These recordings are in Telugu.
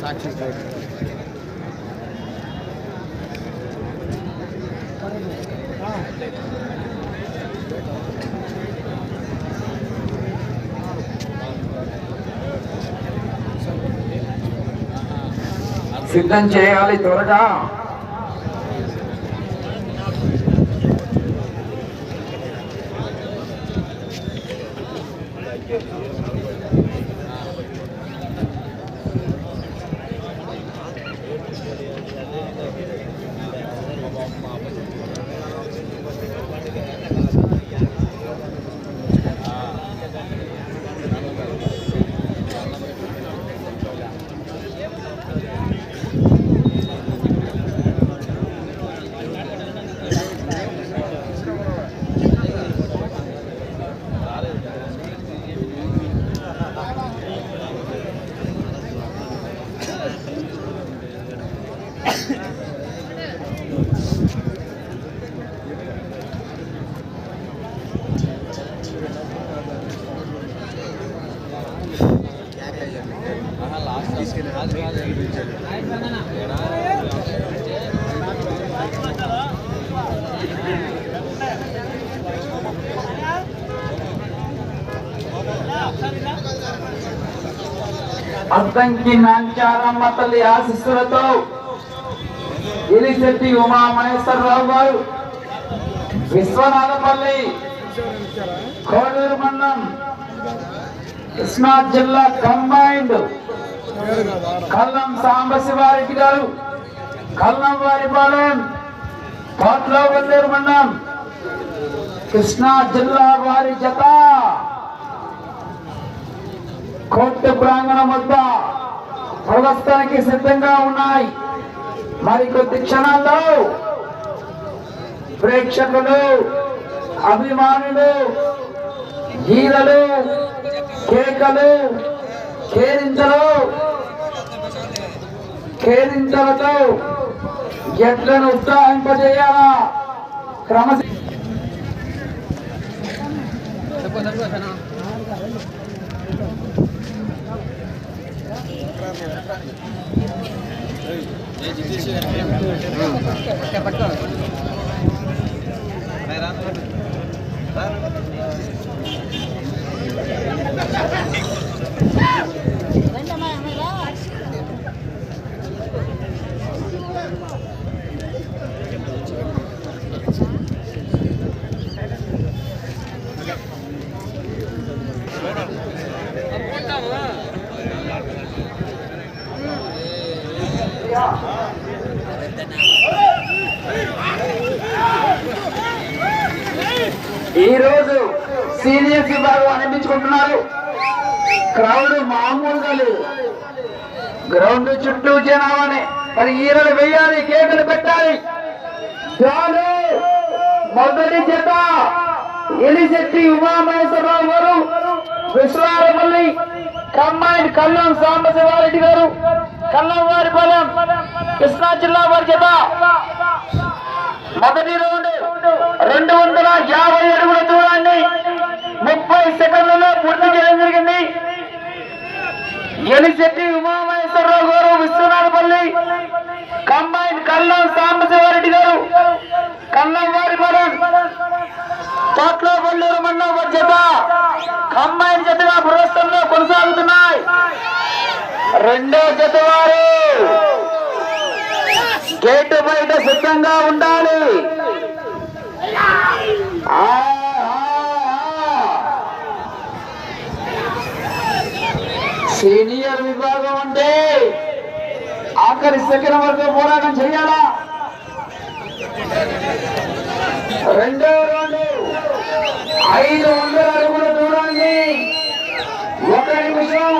సాక్షి సిద్ధం చేయాలి త్వరగా. అద్దంకి నాంచారమ్మ తల్లి ఆశిస్సులతో ఎలిశెట్టి ఉమా మహేశ్వరరావు గారు విశ్వనాథపల్లి కోడూరు మండలం కృష్ణా జిల్లా కంబైన్డ్ కల్లం సాంబశివారెడ్డి గారు కల్లం వారిపాలెం కోట్లో వల్లేరు మండలం కృష్ణా జిల్లా వారి జత. కోర్టు ప్రాంగణం వద్ద ప్రవస్థానికి సిద్ధంగా ఉన్నాయి. మరికొద్ది క్షణాల్లో ప్రేక్షకులు అభిమానులు గీలలు కేకలు కేరింతలు కేరింతలతో ఎట్లను ఉత్సాహింపజేయాలా? క్రమశ ఈ రోజు సీనియర్స్ విభాగం అనిపించుకుంటున్నారు. క్రౌడ్ మామూలుగా లేదు. గ్రౌండ్ చుట్టూ జనాభానే మరి ఈరలు వేయాలి కేకులు పెట్టాలి. చాలు మొదటి జత. ఎలిశెట్టి ఉమామహేశ్వరరావు గారు విశ్వారమల్లి కమ్మాయిని కల్లం సాంబశివారెడ్డి గారు. కల్లం వారి కృష్ణా జిల్లా వారి మొదటి రౌండ్ రెండు వందల యాభై అడుగుల దూరాన్ని ముప్పై సెకండ్లలో పూర్తి చేయడం జరిగింది. ఎలిశెట్టి ఉమామహేశ్వరరావు గారు విశ్వనాథపల్లి కంబైన్ కల్లం సాంబశివారెడ్డి గారు కల్లం వారి పొలం తోట్లో కొల్లూరు మండలం జత కంబైన్ జతగా పురస్కంలో కొనసాగుతున్నాయి రెండో జత వారు గేటు బయట సిద్ధంగా ఉండాలి. సీనియర్ విభాగం అంటే ఆఖరి సెకండ్ వరకు పోరాటం చేయాలా? రెండో రౌండ్. ఐదు వందల అడుగుల దూరాన్ని ఒక నిమిషం.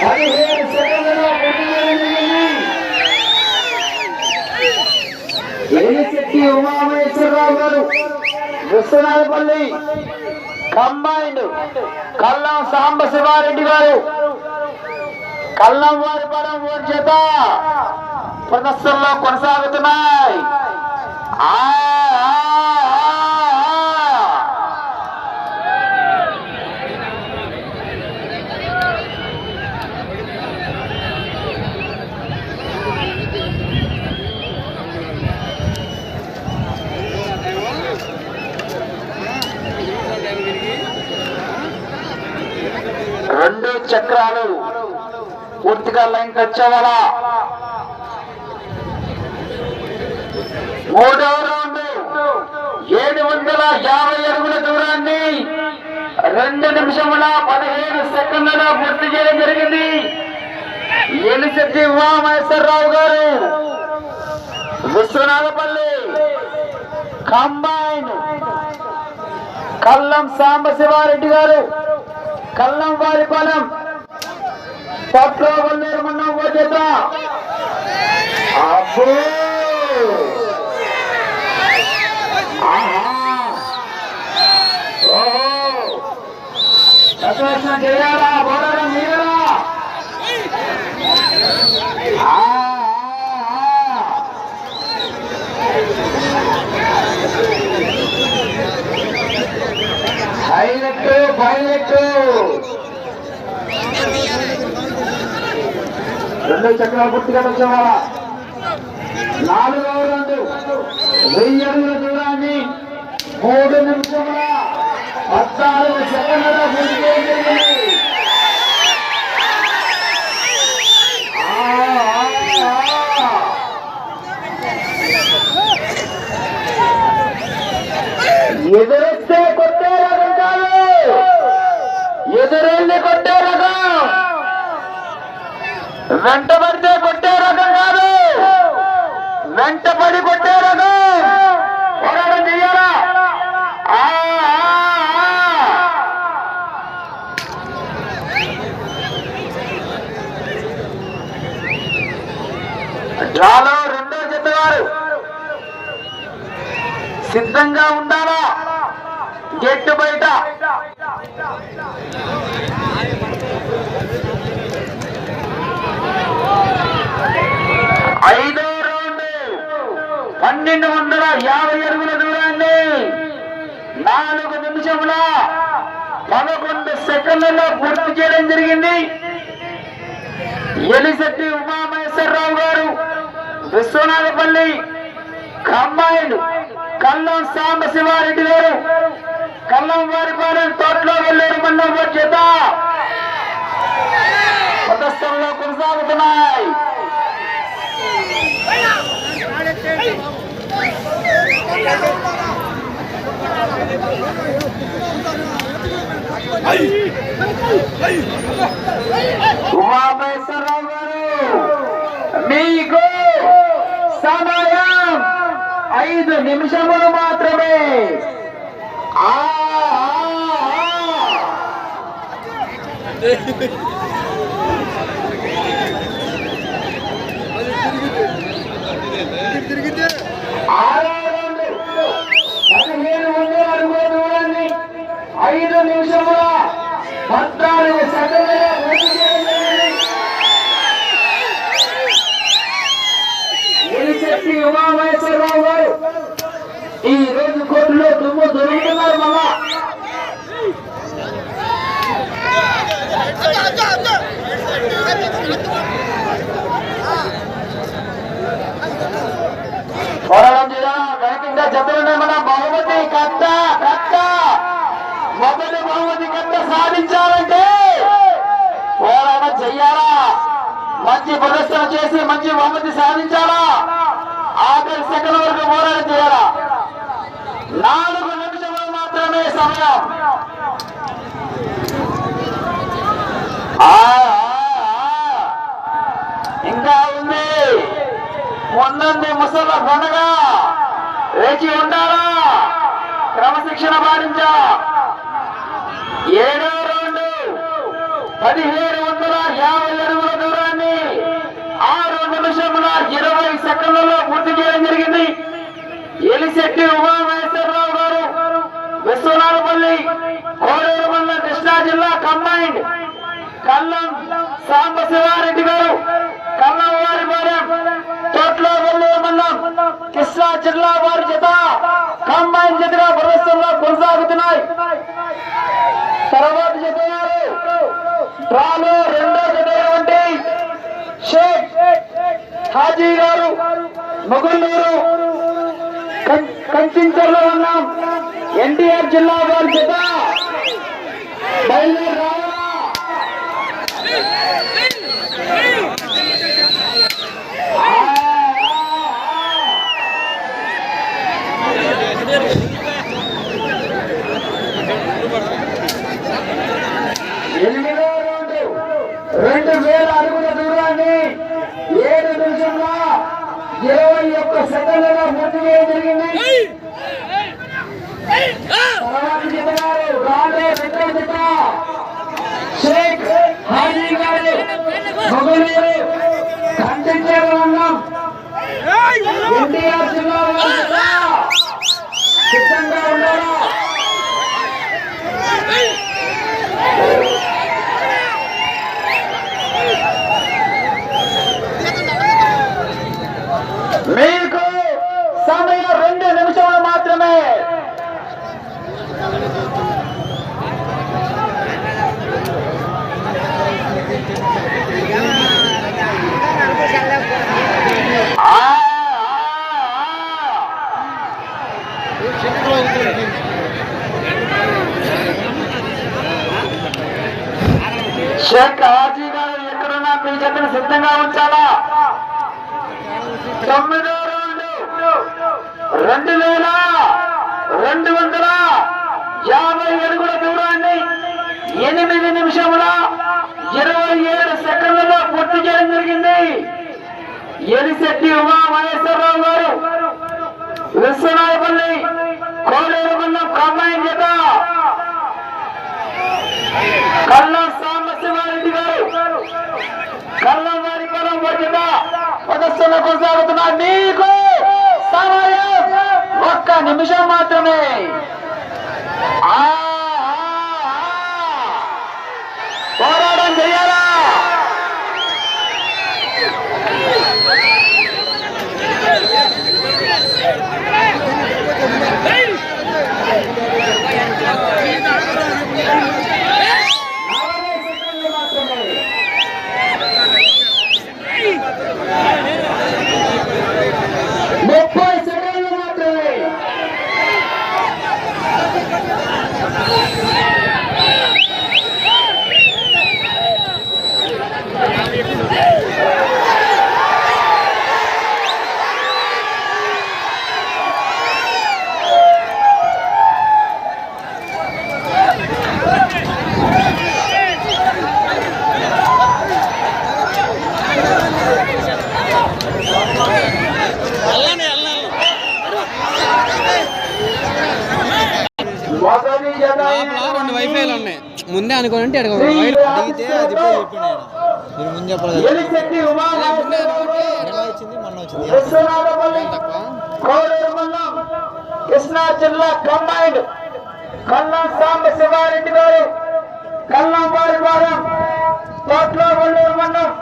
పదిహేను సెకండ్లలో పూర్తి చేయడం గారు విశ్వనాథపల్లి కంబైండ్ కల్లం సాంబశివారెడ్డి గారు కల్లం వారి పరం ఓటు చేత ప్రదర్శనలో కొనసాగుతున్నాయి ఆ. రెండు చక్రాలు పూర్తిగా లైన్ వచ్చేవాళ్ళ మూడవ రౌండ్ ఏడు వందల యాభై అడుగుల దూరాన్ని రెండు నిమిషముల పదిహేను సెకండ్లలో పూర్తి చేయడం జరిగింది. ఎలిశెట్టి ఉమామహేశ్వరరావు గారు విశ్వనాథపల్లి కంబైన్ కల్లం సాంబశివారెడ్డి గారు కల్లం వారిపాలెం పట్లో వల్లేరు మన్నం వచ్చేత అబ్బో! చేయాలా? పోరాటం చేయాలా హైలెట్ ఆ, హైలెట్ పైలెట్ చక్రవర్తిగా వచ్చేవారా నాలుగవ రెండు. వెయ్యి అడుగుల దూరాన్ని మూడు నిమిషముల పద్నాలుగు సెకండ్ల పూర్తి సిద్ధంగా ఉండాలా? గెట్టు బయట. ఐదో రౌండ్. పన్నెండు వందల యాభై అడుగుల దూరాన్ని నాలుగు నిమిషముల పదకొండు సెకండ్లలో పూర్తి చేయడం జరిగింది. ఎలిశెట్టి ఉమామహేశ్వరరావు గారు విశ్వనాథపల్లి కమ్మాయిలు కల్లం సాంబశివారెడ్డి గారు. కల్లం వారిపాలెం తోటలో వెళ్ళారు మన్నం చేత ప్రదర్శనలో కొనసాగుతున్నాయి. ఉమామహేశ్వరరావు గారు మీకు ఐదు నిమిషములు మాత్రమే. పదిహేను వందల ఐదు నిమిషముల పద్నాలుగు దొరుకుతున్నారు మళ్ళా మన బహుమతి కట్ట కట్ట మొదటి బహుమతి కట్ట సాధించాలంటే పోరాటం చెయ్యాలా మంచి ప్రదర్శన చేసి మంచి బహుమతి సాధించాలా? ఆఖరి సెకండ్ వరకు పోరాటం చేయాలా నాలుగు నిమిషములు మాత్రమే సమయం ఇంకా ఉంది. ముందుంది ముసల పండగ వేచి ఉండాలా? క్రమశిక్షణ పాటించా. ఏడో రెండు. పదిహేడు వందల యాభై అడుగుల దూరాన్ని ఆరు నిమిషముల ఇరవై సెకండ్లలో పూర్తి చేయడం జరిగింది. ఎలిశెట్టి ఉమామహేశ్వరరావు గారు విశ్వనాథపల్లి కృష్ణా జిల్లా కంబైండ్ కల్లం సాంబశివారెడ్డి గారు కల్లం వారి పాలెం తోట్లో వెల్లూరు మండలం కృష్ణా జిల్లా వారి చేత కంబైన్ జతగా ప్రదర్శనలో కొనసాగుతున్నాయి. తర్వాత జత వారు డ్రాలో రెండో జత అయినటువంటి షేక్ హాజీ గారు మొగుళ్ళూరు కం- కంచించర్లో ఉన్నాం. ఎన్టీఆర్ జిల్లా. వారి చేత బయలుదేరి రావాలా వేల అడుగుల దూరాన్ని ఏడు నిమిషంలో ఇరవై ఒక్క సెకండ్లలో పూర్తి చేయడం జరిగింది తర్వాత చెప్పారు రాలే రెండవ జత షేక్ హాజీ గారు మొగలూరు కంటించేవరం ఎన్టీఆర్ జిల్లా వారి జత సిద్ధంగా ఉండాలా మీకు సమయం రెండు నిమిషాలు మాత్రమే ఆ, ఆ, ఆ. షేక్ హాజీ గారు ఎక్కడున్నా మీ జతను సిద్ధంగా ఉంచాలా తొమ్మిదో రౌండ్ రెండు వేల రెండు వందల యాభై అడుగుల దూరాన్ని ఎనిమిది నిమిషముల ఇరవై ఏడు సెకండ్లలో పూర్తి చేయడం జరిగింది ఎలిశెట్టి ఉమా మహేశ్వరరావు గారు విశ్వనాయకుల్ని కోడేరు మండలం కంబైన్ చేత కల్లా సాంబశివారెడ్డి గారు కల్లా వారి పొలం వచ్చిన ప్రదర్శన కొనసాగుతున్నా మీకు సమయం ఒక్క నిమిషం మాత్రమే ఆ. పోరాటం చేయాలా నలభై సెకండ్లు మాత్రమే ముప్పై సెకండ్లు మాత్రమే మొదటి జత లోపల రెండు వైఫైలు ఉన్నాయి ముందే అనుకోని అంటే అడగ అడిగితే అది పోయి మీరు ముందు చెప్పాలి ఎలా వచ్చింది మొన్న వచ్చింది. కృష్ణా జిల్లా కంబైండ్ కల్లం సాంబ శివారెడ్డి గారు కల్లం వారిపాలెం తోట్ల కొల్లూరు మండలం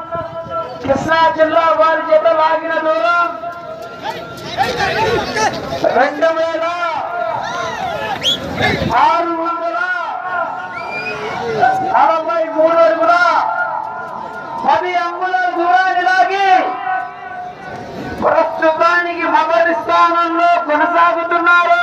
కృష్ణా జిల్లా వారి చేత లాగిన దూరం. రెండు వేల ఆరు నలభై మూడు అడుగుల పది అమ్ముల దూరాన్ని లాగి ప్రస్తుతానికి మొదటి స్థానంలో కొనసాగుతున్నారు.